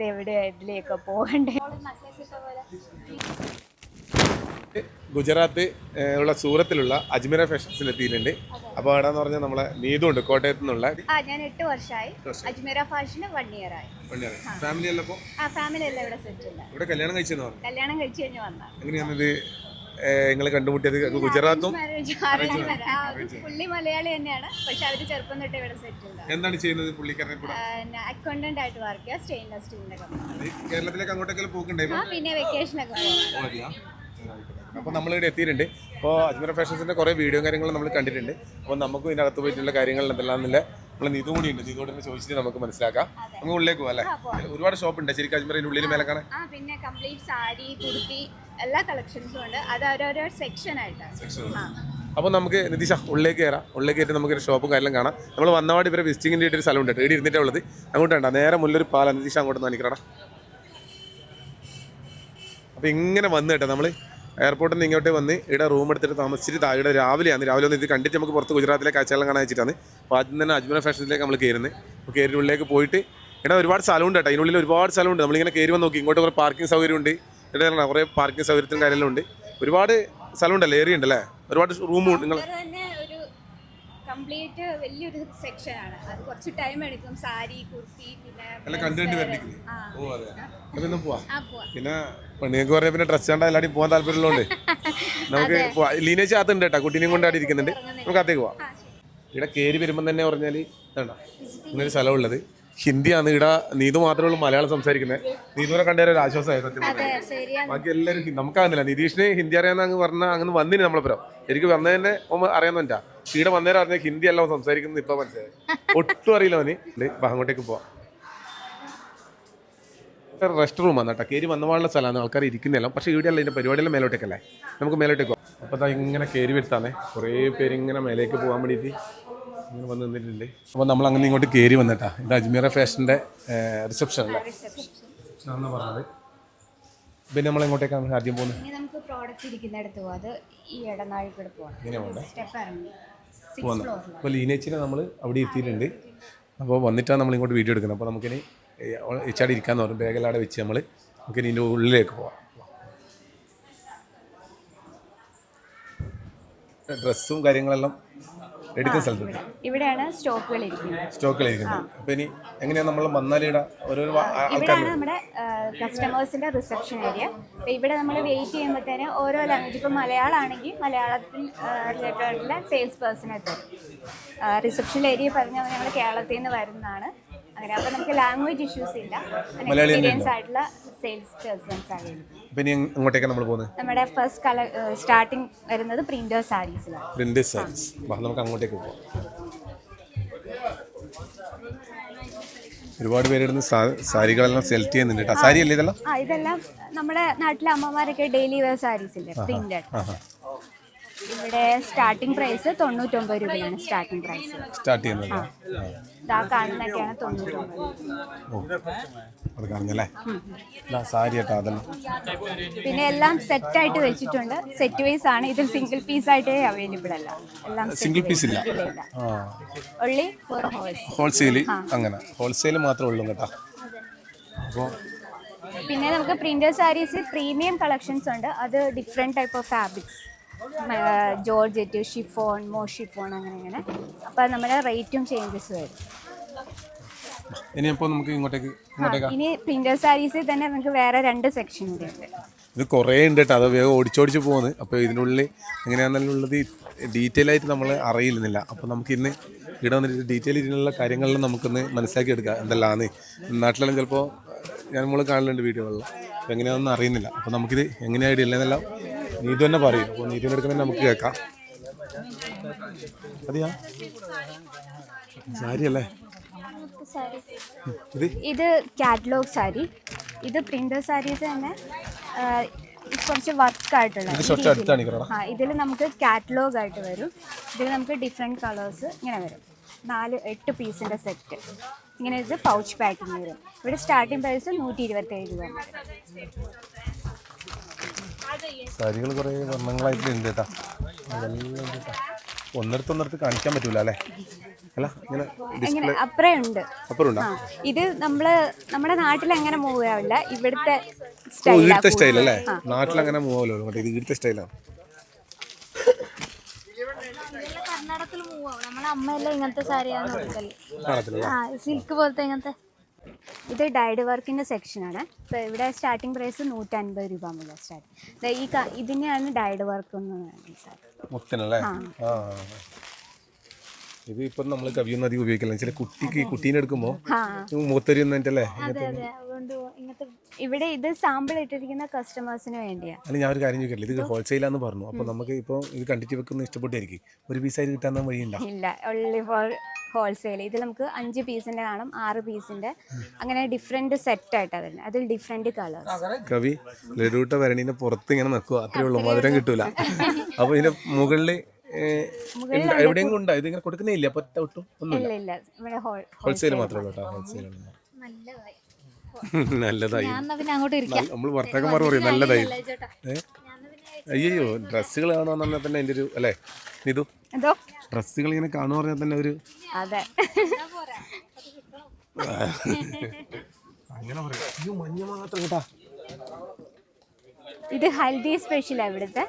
എവിടെ ഇതിലേക്ക് പോകണ്ടേ ഗുജറാത്ത് ഉള്ള സൂറത്തിലുള്ള അജ്മീര ഫാഷൻസിൽ എത്തിയിട്ടുണ്ട് അപ്പോൾ അവിടെ എന്ന് പറഞ്ഞാൽ നമ്മളെ നീതു ഉണ്ട് കോട്ടയത്ത് നിന്നുള്ള. ആ ഞാൻ എട്ട് വർഷമായി അജ്മീര ഫാഷന് വൺ ഇയർ ആയി. ഫാമിലി ഇപ്പോൾ ആ. ഫാമിലി എല്ലാം ഇവിടെ സെറ്റ് ഇവിടെ കല്യാണം കഴിച്ചെന്ന് പറഞ്ഞു. കല്യാണം കഴിച്ചു കഴിഞ്ഞ് വന്നാ എങ്ങനെയാണിത് നിങ്ങൾ കണ്ടുമുട്ടിയത് ഗുജറാത്തും പുള്ളി മലയാളി തന്നെയാണ്. പക്ഷെ അവർ ചെറുപ്പം തൊട്ട് ഇവിടെ സെറ്റ് എന്താണ് ചെയ്യുന്നത് പുള്ളിക്കാരനെ കൂടെ? അക്കൗണ്ടന്റ് ആയിട്ട് വർക്ക് ചെയ്യുക സ്റ്റീലിന്റെ കമ്പനി കേരളത്തിലേക്ക് അങ്ങോട്ടേക്ക് പോക്കുണ്ടായിരുന്നു പിന്നെ വെക്കേഷനൊക്കെ അപ്പോൾ നമ്മളിവിടെ എത്തിയിട്ടുണ്ട്. അപ്പോൾ അജ്മീർ ഫാഷൻസിന്റെ കുറേ വീഡിയോ കാര്യങ്ങളും നമ്മൾ കണ്ടിട്ടുണ്ട്. അപ്പോൾ നമുക്കും ഇതിനകത്ത് പോയിട്ടുള്ള കാര്യങ്ങൾ എന്തെല്ലാമെന്നില്ല. നമ്മൾ നീതും കൂടി ഉണ്ട്. നീതോട് തന്നെ ചോദിച്ചിട്ട് നമുക്ക് മനസ്സിലാക്കാം. നമുക്ക് ഉള്ളിലേക്ക് പോകാം അല്ലേ? ഒരുപാട് ഷോപ്പ് ഉണ്ട്. ശരി കാശ്മീരിന്റെ ഉള്ളിൽ മേലെ കാണാൻ ആ പിന്നെ കംപ്ലീറ്റ് സാരി കുർത്തി എല്ലാ കളക്ഷൻസും ഉണ്ട്. അത് ഓരോരോ സെക്ഷൻ ആയിട്ടാണ് അപ്പോൾ നമുക്ക് നിതീഷ ഉള്ളിലേക്ക് കയറാം ഉള്ളിലേക്ക് കയറ്റി നമുക്ക് ഷോപ്പും കാര്യങ്ങളും കാണാം. നമ്മൾ വന്നപാട് ഇവരെ വിസിറ്റിങ്ങിന്റെ ഒരു സ്ഥലം ഉണ്ട് ഇവിടെ ഇരുന്നിട്ടേ ഉള്ളത്. അങ്ങോട്ട് വേണ്ട. നേരെ മുല്ലൊരു പാല. നിതീഷ അങ്ങോട്ട് നനിക്കടാ അപ്പോൾ ഇങ്ങനെ വന്നു കേട്ടോ നമ്മൾ എയർപോർട്ടിൽ നിന്ന് ഇങ്ങോട്ട് വന്ന് ഇവിടെ റൂം എടുത്തിട്ട് താമസിച്ചിട്ട് താഴെ രാവിലെയാണ്. രാവിലെ ഒന്ന് ഇത് കണ്ടിട്ട് നമുക്ക് പുറത്ത് ഗുജറാത്തിലെ കാഴ്ചകളും കാണാൻ വെച്ചിട്ടാണ്. അപ്പോൾ ആദ്യം തന്നെ അജ്മൽ ഫാഷനിലേക്ക് നമ്മൾ കയറുന്നത്. അപ്പോൾ കയറി ഉള്ളിലേക്ക് പോയിട്ട് ഇവിടെ ഒരുപാട് സ്ഥലമുണ്ട് കേട്ടോ. അതിനുള്ളിൽ ഒരുപാട് സ്ഥലമുണ്ട്. നമ്മളിങ്ങനെ കയറി വന്ന് നോക്കി. ഇങ്ങോട്ട് കുറേ പാർക്കിംഗ് സൗകര്യമുണ്ട്. ഇവിടെ കുറേ പാർക്കിംഗ് സൗകര്യത്തിനും കാര്യമെല്ലാം ഉണ്ട്. ഒരുപാട് സ്ഥലമുണ്ടല്ലോ? ഏരിയ ഉണ്ടല്ലേ? ഒരുപാട് റൂമുണ്ട് നിങ്ങൾ കംപ്ലീറ്റ് വലിയൊരു സെക്ഷനാണ് അത് കുറച്ച് ടൈം എടുക്കും. സാരി കുർത്തി പിന്നെ പിന്നെ പെണ്ണുങ്ങൾക്ക് പറഞ്ഞ പിന്നെ ഡ്രസ് കണ്ട എല്ലാവരും പോകാൻ താല്പര്യമുള്ളതുകൊണ്ട്. നമുക്ക് ലീനേജ് അകത്തുണ്ട് കേട്ടോ. കുട്ടീനെയും കൊണ്ട് അവിടെ ഇരിക്കുന്നുണ്ട്. നമുക്ക് അകത്തേക്ക് പോവാം. ഇവിടെ കയറി വരുമ്പോൾ തന്നെ പറഞ്ഞാൽ ഇതാണ്ട? ഇങ്ങനൊരു സ്ഥലമുള്ളത് ഹിന്ദിയാണ്. ഇവിടെ നീതു മാത്രമേ ഉള്ളൂ മലയാളം സംസാരിക്കുന്നത്. നീതുവിനെ കണ്ടേ ഒരു ആശ്വാസമായി സത്യം അതെ ശരിയാണ്. ബാക്കി എല്ലാവരും നമുക്കാകുന്നില്ല നിതീഷിന് ഹിന്ദി അറിയാമെന്ന് അങ്ങ് പറഞ്ഞാൽ അങ്ങ് വന്നിന് നമ്മളപ്പുറം എനിക്ക് വന്നതിനെ ഓൻ ഇവിടെ വന്നേരം അറിഞ്ഞ ഹിന്ദി അല്ല സംസാരിക്കുന്നത് ഇപ്പൊ മനസ്സിലായി ഒട്ടും അറിയില്ല അവന്. അങ്ങോട്ടേക്ക് പോവാം. റെസ്റ്റ് റൂമാണ് കേട്ടോ. കയറി വന്നപാടുള്ള സ്ഥലമാണ്. ആൾക്കാർ ഇരിക്കുന്നില്ല പക്ഷേ ഇവിടെ അല്ല ഇതിന്റെ പരിപാടിയെല്ലാം മേലോട്ടേക്കല്ലേ? നമുക്ക് മേലോട്ടേക്ക് പോവാം. അപ്പോൾ താ ഇങ്ങനെ കയറി വരുത്താന്നെ. കുറേ പേര് ഇങ്ങനെ മേലേക്ക് പോകാൻ വേണ്ടിയിട്ട് ഇങ്ങനെ വന്ന് നിന്നിട്ടില്ലേ അപ്പോൾ നമ്മൾ അങ്ങനെ ഇങ്ങോട്ട് കയറി വന്നിട്ടാ. ഇത് അജ്മീറ ഫാഷന്റെ റിസപ്ഷൻ അല്ലേ? പറഞ്ഞത്. പിന്നെ നമ്മൾ എങ്ങോട്ടേക്കാണ് ആദ്യം പോകുന്നത്? നമുക്ക് പ്രോഡക്റ്റ് ഇരിക്കുന്നിടത്ത് പോവാം. അത് ഈ ഇടനാഴി കൂടെ പോകണം ഇങ്ങനെ പോകണ്ടേ സ്റ്റെപ്പ് ഇറങ്ങി. പോകുന്നത് അപ്പോൾ ലീനേച്ചിനെ നമ്മൾ അവിടെ എത്തിയിട്ടുണ്ട് അപ്പോൾ വന്നിട്ടാണ് നമ്മൾ ഇങ്ങോട്ട് വീഡിയോ എടുക്കുന്നത്. അപ്പോൾ നമുക്കിനി ഇച്ചാടി ഇരിക്കാന്ന് പറഞ്ഞു. ബാഗെല്ലാം വെച്ച് നമ്മൾ നമുക്കിനി ഇതിന്റെ ഉള്ളിലേക്ക് പോവാം. ഡ്രസ്സും കാര്യങ്ങളെല്ലാം എടുക്കുന്ന സ്ഥലത്ത് ഇവിടെയാണ് സ്റ്റോക്കുകൾ ഇരിക്കുന്നത് സ്റ്റോക്കുകൾ ഇരിക്കുന്നത് അപ്പോൾ ഇനി എങ്ങനെയാണ് നമ്മൾ ഓരോരോ ആൾക്കാർ ഇവിടെയാണ് നമ്മുടെ കസ്റ്റമേഴ്സിന്റെ റിസപ്ഷൻ ഏരിയ അപ്പോൾ ഇവിടെ നമ്മൾ വെയിറ്റ് ചെയ്യുമ്പോഴത്തേന് ഓരോ ലാംഗ്വേജ് ഇപ്പോൾ മലയാളം ആണെങ്കിൽ മലയാളത്തിൽ റിലേറ്റഡ് ആയിട്ടുള്ള സെയിൽസ് പേഴ്സണെ തരും റിസപ്ഷൻ ഏരിയ പറഞ്ഞാൽ ഞങ്ങൾ കേരളത്തിൽ നിന്ന് വരുന്നതാണ്. അങ്ങനെ അപ്പോൾ നമുക്ക് ലാംഗ്വേജ് ഇഷ്യൂസ് ഇല്ല. മലയാളി എക്സ്പീരിയൻസ് ആയിട്ടുള്ള സെയിൽസ് പേഴ്സൺസ് ആണ് അപ്പോൾ ഇനി എങ്ങോട്ടേക്കാണ് നമ്മൾ പോകുന്നത്? നമ്മുടെ ഫസ്റ്റ് കളർ സ്റ്റാർട്ടിങ് വരുന്നത് പ്രിന്റർ സാരീസിലാണ് പ്രിന്റ് സാരീസ് നമുക്ക് അങ്ങോട്ടേക്ക് പോകാം ഒരുപാട് പേരിടുന്ന സാരികളെല്ലാം സെലക്ട് ചെയ്യുന്നുണ്ട് കേട്ടോ സാരി അല്ലേ ഇതെല്ലാം? ആ ഇതെല്ലാം നമ്മുടെ നാട്ടിലെ അമ്മമാരൊക്കെ ഡെയിലി വെയർ സാരീസ് ഇല്ലേ? പ്രിന്റഡ് ഇവിടെ സ്റ്റാർട്ടിംഗ് പ്രൈസ് തൊണ്ണൂറ്റൊമ്പത് രൂപയാണ് സ്റ്റാർട്ടിംഗ് പ്രൈസ് സ്റ്റാർട്ട് ചെയ്യുന്നത്. ഇതാ കാണുന്നൊക്കെയാണ് തൊണ്ണൂറ്റൊമ്പത്. ഓ. അത് കാണുന്നല്ലേ ഇതാ സാരി കേട്ടോ അതല്ല. പിന്നെ എല്ലാം സെറ്റ് ആയിട്ട് വെച്ചിട്ടുണ്ട്. സെറ്റ് വൈസ് ആണ്. ഇതിൽ സിംഗിൾ പീസ് ആയിട്ട് അവൈലബിൾ അല്ല. എല്ലാം സിംഗിൾ പീസ് ഇല്ല. ഒള്ളി ഫോർ ഹോൾസെയിൽ അങ്ങനെ. ഹോൾസെയിൽ മാത്രമേ ഉള്ളൂ കേട്ടോ. അപ്പോൾ പിന്നെ നമുക്ക് പ്രിന്റർ സാരീസ് പ്രീമിയം കളക്ഷൻസ് ഉണ്ട്. അത് different type of fabrics georgette chiffon മോ ഷിഫോൺ അങ്ങനെ അങ്ങനെ. അപ്പോൾ നമ്മുടെ റേറ്റും ചേഞ്ചസ് വരും. ഇനിയിപ്പോൾ നമുക്ക് ഇങ്ങോട്ടേക്ക് ഇനി പ്രിന്റർ സാരീസിൽ തന്നെ നമുക്ക് വേറെ രണ്ട് സെക്ഷൻ കൂടി ഉണ്ട്. ഇത് കുറേ ഉണ്ട് കേട്ടോ അത് വേഗം ഓടിച്ചോടിച്ച് പോകുന്നത് അപ്പോൾ ഇതിനുള്ളിൽ എങ്ങനെയാണെന്നുള്ളത് ഡീറ്റെയിൽ ആയിട്ട് നമ്മൾ അറിയില്ലെന്നില്ല. അപ്പോൾ നമുക്ക് ഇന്ന് ഇവിടെ വന്നിട്ട് ഡീറ്റെയിൽ ഇതിനുള്ള കാര്യങ്ങളെല്ലാം നമുക്കൊന്ന് മനസ്സിലാക്കി എടുക്കാം. എന്തെല്ലാമാണ് നാട്ടിലെല്ലാം ചിലപ്പോൾ ഞാൻ നമ്മൾ കാണലുണ്ട് വീഡിയോകളിൽ അപ്പോൾ എങ്ങനെയാണെന്ന് അറിയുന്നില്ല. അപ്പോൾ നമുക്കിത് എങ്ങനെയായിട്ട് ഇല്ലെന്നെല്ലാം നീതു തന്നെ പറയും. അപ്പോൾ നീതു എടുക്കുന്നത് നമുക്ക് കേൾക്കാം. അതെയാ? സാരി അല്ലേ ഇത്? ഇത് കാറ്റലോഗ് സാരി. ഇത് പ്രിന്റർ സാരീസ് തന്നെ കുറച്ച് വർക്ക് ആയിട്ടുള്ള ആ ഇതിൽ നമുക്ക് കാറ്റലോഗ് ആയിട്ട് വരും. ഇതിൽ നമുക്ക് ഡിഫറെന്റ് കളേഴ്സ് ഇങ്ങനെ വരും. നാല് എട്ട് പീസിന്റെ സെറ്റ് ഇങ്ങനെ ഇത് പൗച്ച് പാക്കിങ് വരും. ഇവിടെ സ്റ്റാർട്ടിംഗ് പ്രൈസ് നൂറ്റി ഇരുപത്തേഴ് രൂപ. സാരികൾ കുറേ വർണങ്ങളായിട്ടുണ്ട് ഉണ്ട് കേട്ടോ അതെല്ലാം ഒന്നിടത്ത് ഒന്നിടത്ത് കാണിക്കാൻ പറ്റൂല അല്ലേ? അല്ല ഇങ്ങനെ അപ്പറേ ഉണ്ട്? ഇത് നമ്മൾ നമ്മുടെ നാട്ടിൽ അങ്ങനെ മൂവ് ആവില്ല ഇവിടുത്തെ ഇവിടുത്തെ സ്റ്റൈൽ അല്ലേ? നാട്ടിൽ അങ്ങനെ മറ്റേ ഇത് ഇവിടുത്തെ സ്റ്റൈലാണ് കർണാടകത്തിൽ മൂവാവും നമ്മളെ അമ്മയെല്ലാം ഇങ്ങനത്തെ സാരിയാണ് സിൽക്ക് പോലത്തെ ഇങ്ങനത്തെ ഇത് ഡൈഡ് വർക്കിന്റെ സെക്ഷനാണ് ഇപ്പോൾ ഇവിടെ സ്റ്റാർട്ടിംഗ് പ്രൈസ് നൂറ്റൻപത് രൂപ മുതൽ സ്റ്റാർട്ട് ഈ ഇതിനെയാണ് ഡൈഡ് വർക്ക് എന്ന് പറയുന്നത് സാർ മുത്തനല്ലേ ഇത് ഇപ്പം നമ്മൾ കവിയൊന്നും അധികം ഉപയോഗിക്കില്ല ചില കുട്ടിക്ക് കുട്ടീനെ എടുക്കുമ്പോൾ ആ. മൂത്തരി എന്നിട്ടല്ലേ അതെ അതെ. അതുകൊണ്ട് ഇങ്ങനത്തെ ഇവിടെ ഇത് സാമ്പിൾ ഇട്ടിരിക്കുന്ന കസ്റ്റമേഴ്സിന് വേണ്ടിയാണ് അല്ല ഞാൻ ഒരു കാര്യം ചോദിക്കില്ല ഇത് ഹോൾസെയിലാന്ന് പറഞ്ഞു. അപ്പോൾ നമുക്ക് ഇപ്പോൾ ഇത് കണ്ടിട്ട് വെക്കുന്ന ഇഷ്ടപ്പെട്ടായിരിക്കും. ഒരു പീസ് ആയിട്ട് കിട്ടാൻ വഴിയുണ്ടോ ഇല്ല ഒള്ളി ഫോർ ഹോൾസെയിൽ ഇതിൽ നമുക്ക് അഞ്ച് പീസിന്റെ കാണും ആറ് പീസിന്റെ അങ്ങനെ ഡിഫറെന്റ് സെറ്റ് ആയിട്ട് വരുന്നത്. അതിൽ ഡിഫറെന്റ് കളേഴ്സ് കവി ലഡൂട്ട വരണീന്റെ പുറത്ത് ഇങ്ങനെ നിൽക്കുക അത്രേ ഉള്ളൂ. മധുരം കിട്ടൂല. അപ്പോൾ ഇതിന്റെ മുകളിൽ എവിടെയെങ്കിലും ഉണ്ടോ? ഇതിങ്ങനെ ഇങ്ങനെ കൊടുക്കുന്നേ ഇല്ല ഒറ്റ ഒട്ടും ഒന്നുമില്ല. ഇല്ല ഇല്ല. ഇവിടെ ഹോൾ ഹോൾസെയിൽ മാത്രമേ ഉള്ളൂ കേട്ടോ ഹോൾസെയിൽ നല്ലതായി. നല്ലതായി. ഞാൻ എന്നാ അങ്ങോട്ട് ഇരിക്കാം. നമ്മൾ വർത്തകന്മാർ പറയും നല്ലതായി? അയ്യോ ഡ്രസ്സുകൾ പറഞ്ഞാൽ തന്നെ എന്റെ ഒരു അല്ലേ? ഇതു എന്തോ? ഡ്രസ്സുകൾ ഇങ്ങനെ കാണുക പറഞ്ഞാൽ തന്നെ ഒരു അതെ. അങ്ങനെ പറയാം. അയ്യോ മഞ്ഞ മാത്രം കേട്ടാ. ഇത് ഹൽദി സ്പെഷ്യൽ ഇവിടുത്തെ.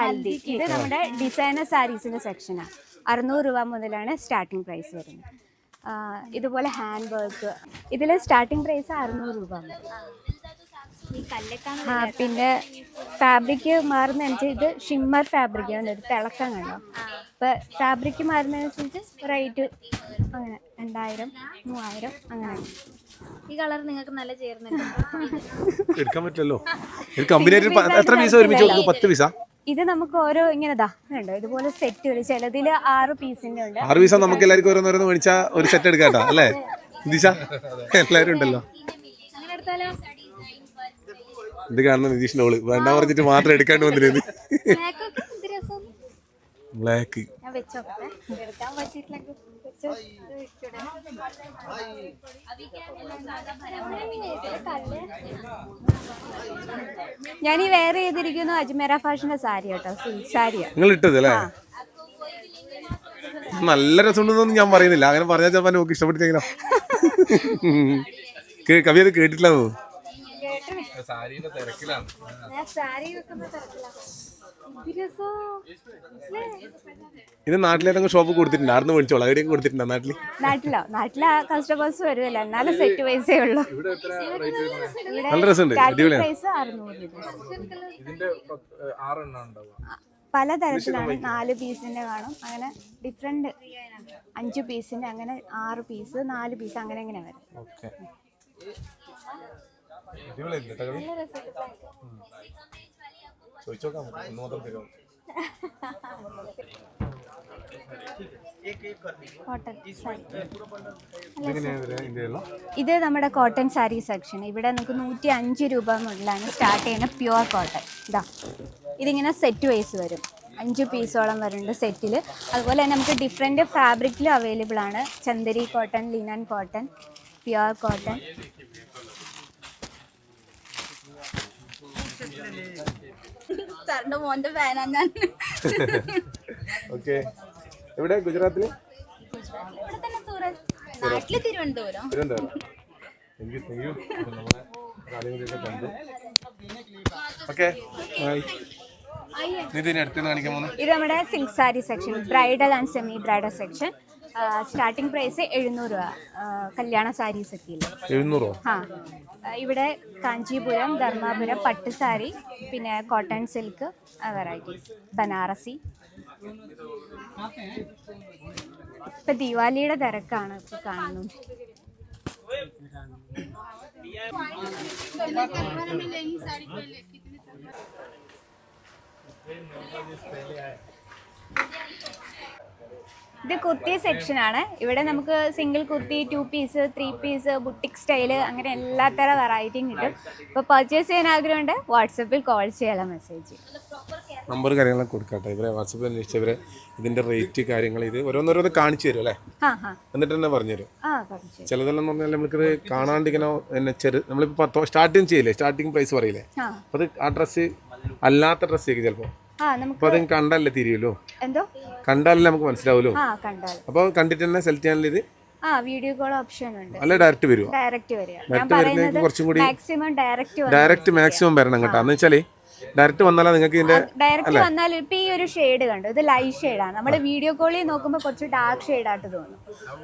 ഹൽദി. ഇത് നമ്മുടെ ഡിസൈനർ സാരീസിന്റെ സെക്ഷനാണ് അറുന്നൂറ് രൂപ മുതലാണ് സ്റ്റാർട്ടിംഗ് പ്രൈസ് വരുന്നത്. ഇതുപോലെ ഹാൻഡ് വർക്ക് ഇതിൽ സ്റ്റാർട്ടിംഗ് പ്രൈസ് അറുന്നൂറ് രൂപ മുതൽ പിന്നെ ഫാബ്രിക് മാറുന്നതനുസരിച്ച് ഇത് ഷിമ്മർ ഫാബ്രിക് ആണ് ഒരു തിളക്കം കണ്ടോ? അപ്പൊ ഫാബ്രിക് മാറുന്നതനുസരിച്ച് റേറ്റ് അങ്ങനെ രണ്ടായിരം മൂവായിരം അങ്ങനെ. ഈ കളർ നിങ്ങൾക്ക് നല്ല ചേർന്നുണ്ട് എടുക്കാൻ പറ്റില്ലല്ലോ. ഒരു കമ്പനിയായിട്ട് എത്ര പീസ് ഒരുമിച്ച് കൊടുക്കും? പത്ത് പീസ ഇത് നമുക്ക് ഓരോ ഇങ്ങനെ ദാ കണ്ടോ? ഇതുപോലെ സെറ്റ് വരും ചിലതിൽ ആറ് പീസിന്റെ ഉണ്ട്. ആറ് പീസ നമുക്ക് എല്ലാവർക്കും ഓരോന്നോരോന്ന് മേടിച്ചാൽ ഒരു സെറ്റ് എടുക്കാട്ടോ അല്ലേ? ദിശ എല്ലാവരും ഉണ്ടല്ലോ. അങ്ങനെ എടുത്താലോ? ഇത് കാണുന്ന നിതീഷിന്റെ ഓൾ വേണ്ട പറഞ്ഞിട്ട് മാത്രം എടുക്കാണ്ട് വന്നിരുന്നു ബ്ലാക്ക് ഞാൻ ഈ വേറെ ചെയ്തിരിക്കുന്നു അജ്മേര ഫാഷന്റെ സാരി കേട്ടോ. സാരിയാണ് നിങ്ങൾ ഇട്ടത് അല്ലേ? നല്ല രസമുണ്ടെന്നൊന്നും ഞാൻ പറയുന്നില്ല. അങ്ങനെ പറഞ്ഞാൽ ചിലപ്പോൾ നോക്ക് ഇഷ്ടപ്പെട്ടില്ലെങ്കിലോ കവി അത് കേട്ടിട്ടില്ല തോന്നുന്നു. ഞാൻ സാരി വെക്കുന്ന തിരക്കിലാ. എന്ത് രസം ഇത് നാട്ടിലേതെങ്കിലും ഷോപ്പ് കൊടുത്തിട്ടുണ്ട്. ആർന്ന് മേടിച്ചോളാം. എവിടെയും കൊടുത്തിട്ടുണ്ടോ നാട്ടിൽ നാട്ടിലോ? നാട്ടിലെ കസ്റ്റമേഴ്സ് വരുമല്ലോ എന്നാലും സെറ്റ് പൈസയേ ഉള്ളൂ. നല്ല രസമുണ്ട്. അടിപൊളിയാണ്. രൂപ. പലതരത്തിലാണ് നാല് പീസിന്റെ കാണും. അങ്ങനെ ഡിഫറെന്റ് അഞ്ച് പീസിന്റെ അങ്ങനെ ആറ് പീസ് നാല് പീസ് അങ്ങനെ അങ്ങനെ വരും. ഓക്കെ ചോദിച്ചോക്കാം കോട്ടൺ സാരി. ഇന്ത്യയിലുള്ള ഇത് നമ്മുടെ കോട്ടൺ സാരി സെക്ഷൻ. ഇവിടെ നമുക്ക് നൂറ്റി അഞ്ച് രൂപ മുതലാണ് സ്റ്റാർട്ട് ചെയ്യുന്ന പ്യുവർ കോട്ടൺ. ഇതാ. ഇതിങ്ങനെ സെറ്റ് വൈസ് വരും. അഞ്ച് പീസോളം വരുന്നുണ്ട് സെറ്റിൽ അതുപോലെ തന്നെ നമുക്ക് ഡിഫറെന്റ് ഫാബ്രിക്കിലും അവൈലബിൾ ആണ്. Chanderi cotton linen cotton pure cotton. സാറിന്റെ മോന്റെ ഫാനാ ഞാൻ. ഓക്കെ. എവിടെ ഗുജറാത്തിൽ? ഇവിടെ തന്നെ സൂറത്ത്. നാട്ടിൽ Thiruvananthapuram. Thiruvananthapuram. Thank you thank you നമ്മളെ കാര്യങ്ങളൊക്കെ കണ്ടു. ഓക്കെ. ബൈ ഇത് നമ്മുടെ silk sari section bridal and semi bridal section starting price എഴുന്നൂറ് രൂപ. കല്യാണ സാരീസ് ഒക്കെ ഇല്ലേ എഴുന്നൂറോ? ആ ഇവിടെ കാഞ്ചീപുരം ധർമാപുരം പട്ട് സാരി പിന്നെ കോട്ടൺ സിൽക്ക് വെറൈറ്റീസ് ബനാറസി. ഇപ്പൊ ദിവാലിയുടെ തിരക്കാണ് ഇപ്പൊ കാണുന്നത് ഇത് കുർത്തി സെക്ഷൻ ആണ്. ഇവിടെ നമുക്ക് single kurti two piece three piece boutique style അങ്ങനെ എല്ലാത്തര വെറൈറ്റിയും കിട്ടും. ഇപ്പോൾ പർച്ചേസ് ചെയ്യാൻ ആഗ്രഹമുണ്ട് വാട്സപ്പിൽ കോൾ ചെയ്യാനുള്ള മെസ്സേജ് നമ്പർ കാര്യങ്ങളൊക്കെ കൊടുക്കട്ടെ. ഇവരെ വാട്സപ്പിൽ അന്വേഷിച്ചവര് ഇതിന്റെ റേറ്റ് കാര്യങ്ങൾ ഇത് ഓരോന്നോരോന്ന് കാണിച്ചു തരും അല്ലേ? എന്നിട്ട് തന്നെ പറഞ്ഞു തരും. ചിലതെല്ലാം പറഞ്ഞാൽ നമുക്കിത് കാണാണ്ട് ഇങ്ങനെ എന്നെ ചെറു നമ്മളിപ്പോൾ സ്റ്റാർട്ടിങ് ചെയ്യില്ലേ? സ്റ്റാർട്ടിങ് പ്രൈസ് പറയില്ലേ? അപ്പോൾ അത് ആ ഡ്രസ്സ് അല്ലാത്ത ഡ്രസ്സ് ആയിരിക്കും ചിലപ്പോൾ നമുക്ക് അത് കണ്ടല്ലേ തിരിയല്ലോ എന്തോ? കണ്ടാലല്ലേ നമുക്ക് മനസ്സിലാവുമല്ലോ ആ കണ്ടാൽ അപ്പോൾ കണ്ടിട്ട് തന്നെ സെലക്ട് ചെയ്യാനുള്ള ഇത്? ആ വീഡിയോ കോൾ ഓപ്ഷൻ ഉണ്ട്. അല്ല ഡയറക്റ്റ് വരുമോ ഡയറക്റ്റ് വരിക. ഞാൻ ഡയറക്റ്റ് വരുന്നതിന് കുറച്ചും കൂടി മാക്സിമം ഡയറക്റ്റ് ഡയറക്റ്റ് മാക്സിമം വരണം കേട്ടോ. എന്ന് വെച്ചാൽ ഡയറക്റ്റ് വന്നാലാ നിങ്ങൾക്ക് ഇതിന്റെ ഡയറക്റ്റ് വന്നാൽ ഇപ്പൊ ഈ ഒരു ഷെയ്ഡ് കണ്ടു? ഇത് ലൈറ്റ് ഷെയ്ഡാണ് നമ്മൾ വീഡിയോ കോളിൽ നോക്കുമ്പോൾ കുറച്ച് ഡാർക്ക് ഷെയ്ഡ് ആയിട്ട് തോന്നും.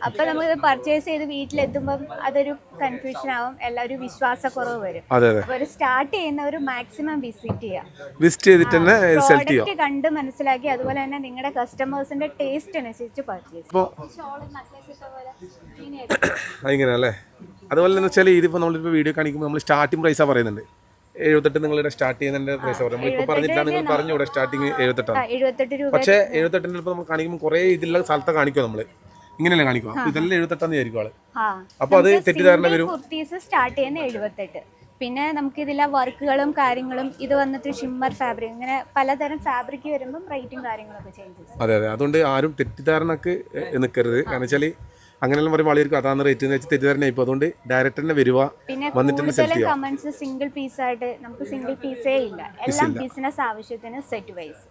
അപ്പൊ നമ്മൾ ഇത് പർച്ചേസ് ചെയ്ത് വീട്ടിലെത്തുമ്പോൾ അതൊരു കൺഫ്യൂഷൻ ആവും. എല്ലാവരും വിശ്വാസക്കുറവ് വരും. അതെ സ്റ്റാർട്ട് അപ്പൊ ഒരു സ്റ്റാർട്ട് മാക്സിമം വിസിറ്റ് ചെയ്യാം. വിസിറ്റ് ചെയ്തിട്ട് തന്നെ സെലക്ട് ചെയ്യാം. കണ്ട് മനസ്സിലാക്കി അതുപോലെ തന്നെ നിങ്ങളുടെ കസ്റ്റമേഴ്സിന്റെ ടേസ്റ്റ് അനുസരിച്ച് പർച്ചേസ് ഇങ്ങനെ അല്ലേ അതുപോലെ എന്ന് വെച്ചാൽ ഇതിപ്പോൾ നമ്മളിപ്പോൾ വീഡിയോ കാണിക്കുമ്പോൾ നമ്മൾ സ്റ്റാർട്ടിംഗ് പ്രൈസാണ് പറയുന്നുണ്ട്. എഴുപത്തെട്ട് നിങ്ങളുടെ സ്റ്റാർട്ട് ചെയ്യുന്നതിന്റെ പ്രൈസ് പറയും. ഇപ്പൊ പറഞ്ഞിട്ടില്ല നിങ്ങൾ പറഞ്ഞു ഇവിടെ സ്റ്റാർട്ടിങ് എഴുപത്തെട്ടാണ്. പക്ഷേ എഴുപത്തെട്ടിന്റെ ഇപ്പൊ നമ്മൾ കാണിക്കുമ്പോൾ കുറെ ഇതിലുള്ള സ്ഥലത്തെ കാണിക്കും നമ്മൾ? ഇങ്ങനെയല്ലേ കാണിക്കുക ഇതെല്ലാം എഴുപത്തെട്ടാന്ന് വിചാരിക്കും ആൾ? അപ്പൊ അത് തെറ്റിദ്ധാരണ വരും. സ്റ്റാർട്ട് ചെയ്യുന്ന എഴുപത്തെട്ട്. പിന്നെ നമുക്ക് ഇതിലെ വർക്കുകളും കാര്യങ്ങളും ഇത് വന്നിട്ട് ഷിമ്മർ ഫാബ്രിക് ഇങ്ങനെ പലതരം ഫാബ്രിക് വരുമ്പോൾ റേറ്റും കാര്യങ്ങളൊക്കെ ചേഞ്ചസ് അതെ അതെ. അതുകൊണ്ട് ആരും തെറ്റിദ്ധാരണക്ക് നിൽക്കരുത് കാരണം വെച്ചാൽ അങ്ങനെയെല്ലാം പറയുമ്പോൾ ആളുകൾക്ക് അതാണ് റേറ്റ് എന്ന് വെച്ചാൽ തെറ്റിദ്ധാരണ ഇപ്പോൾ അതുകൊണ്ട് ഡയറക്റ്റ് തന്നെ വരിക പിന്നെ വന്നിട്ട് തന്നെ സെലക്ട് ചെയ്യാം കമന്റ്സ് സിംഗിൾ പീസായിട്ട് നമുക്ക് സിംഗിൾ പീസേ ഇല്ല. എല്ലാം ബിസിനസ് ആവശ്യത്തിന് സെറ്റ് വൈസ്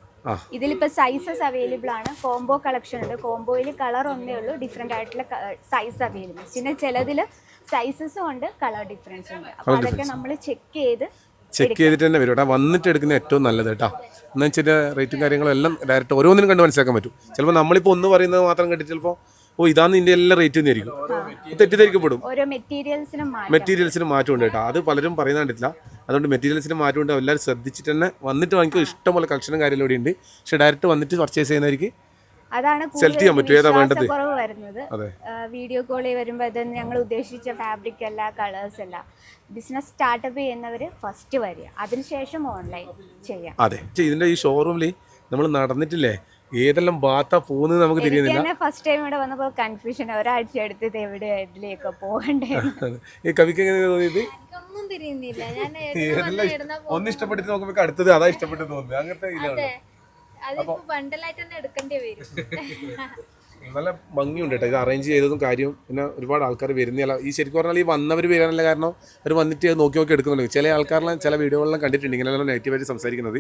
ഇതിലിപ്പോ സൈസസ് അവൈലബിൾ ആണ്. കോംബോ കളക്ഷൻ ഉണ്ട്. കോംബോയിൽ കളർ ഒന്നേ ഉള്ളൂ. ഡിഫറെന്റ് ആയിട്ടുള്ള സൈസ് അവൈലബിൾ പിന്നെ ചിലതിൽ സൈസസും ഉണ്ട്. കളർ ഡിഫറൻസ് ഉണ്ട്. അപ്പൊ അതൊക്കെ നമ്മൾ ചെക്ക് ചെയ്ത് ചെക്ക് ചെയ്തിട്ട് തന്നെ വരും കേട്ടോ. വന്നിട്ട് എടുക്കുന്ന ഏറ്റവും നല്ലത് കേട്ടോ. എന്ന് വെച്ചാൽ റേറ്റും കാര്യങ്ങളും എല്ലാം ഡയറക്റ്റ് ഓരോന്നിനും കണ്ട് മനസ്സിലാക്കാൻ പറ്റും. ചിലപ്പോൾ നമ്മളിപ്പോൾ ഒന്ന് പറയുന്നത് മാത്രം കണ്ടിട്ട് ചിലപ്പോൾ ഓ ഇതാണ് ഇതിന്റെ എല്ലാം റേറ്റ് തന്നെയായിരിക്കും. തെറ്റിദ്ധരിക്കപ്പെടും. ഓരോ മെറ്റീരിയൽസിനും മാറ്റം. ഉണ്ട് മാറ്റമുണ്ട് കേട്ടോ. അത് പലരും പറയുന്ന കണ്ടിട്ടില്ല. അതുകൊണ്ട് മെറ്റീരിയൽസിന് മാറ്റമുണ്ട്. എല്ലാവരും ശ്രദ്ധിച്ചിട്ട് തന്നെ വന്നിട്ട് വാങ്ങിക്കും. ഇഷ്ടംപോലെ കളക്ഷനും കാര്യങ്ങളും ഇവിടെ ഉണ്ട് പക്ഷെ ഡയറക്റ്റ് വന്നിട്ട് പർച്ചേസ് ചെയ്യുന്നവർക്ക് അതാണ് സെലക്ട് ചെയ്യാൻ പറ്റും, ഏതാ വേണ്ടത്? കുറവ് വരുന്നത്. അതെ. വീഡിയോ കോളിൽ വരുമ്പോൾ ഇത് ഞങ്ങൾ ഉദ്ദേശിച്ച ഫാബ്രിക് അല്ല കളേഴ്സ് അല്ല. ബിസിനസ് സ്റ്റാർട്ടപ്പ് ചെയ്യുന്നവർ ഫസ്റ്റ് വരിക. അതിനുശേഷം ഓൺലൈൻ ചെയ്യാം. അതെ. ഇതിന്റെ ഇതിന്റെ ഈ ഷോറൂമിൽ നമ്മൾ നടന്നിട്ടില്ലേ? ഏതെല്ലാം ബാത്താ പോകുന്നത് നമുക്ക് തിരിയുന്നില്ല. ഫസ്റ്റ് ടൈം ഇവിടെ വന്നപ്പോൾ കൺഫ്യൂഷൻ ഒരാഴ്ച എടുത്തത് എവിടെ ഇതിലേക്ക് പോകണ്ടേ? ഈ കവിക്ക് എങ്ങനെ തോന്നിയത്? ഒന്നും തിരിയുന്നില്ല. ഞാൻ ഒന്ന് ഇഷ്ടപ്പെട്ടിട്ട് നോക്കുമ്പോൾ അടുത്തത് അതാ ഇഷ്ടപ്പെട്ടു തോന്നുന്നത് അങ്ങനത്തെ ഇതിലാണ് അതിപ്പോ ബണ്ടലായിട്ട് തന്നെ എടുക്കേണ്ടി വരും. നല്ല ഭംഗിയുണ്ട് കേട്ടോ. ഇത് അറേഞ്ച് ചെയ്തതും കാര്യം പിന്നെ ഒരുപാട് ആൾക്കാർ വരുന്നില്ല ഈ ശരിക്കും പറഞ്ഞാൽ ഈ വന്നവർ വരാനുള്ള കാരണം അവർ വന്നിട്ട് നോക്കി നോക്കി എടുക്കുന്നുണ്ട്. ചില ആൾക്കാരെല്ലാം ചില വീഡിയോകളെല്ലാം കണ്ടിട്ടുണ്ട് ഇങ്ങനെ നെഗറ്റീവായിട്ട് സംസാരിക്കുന്നത്.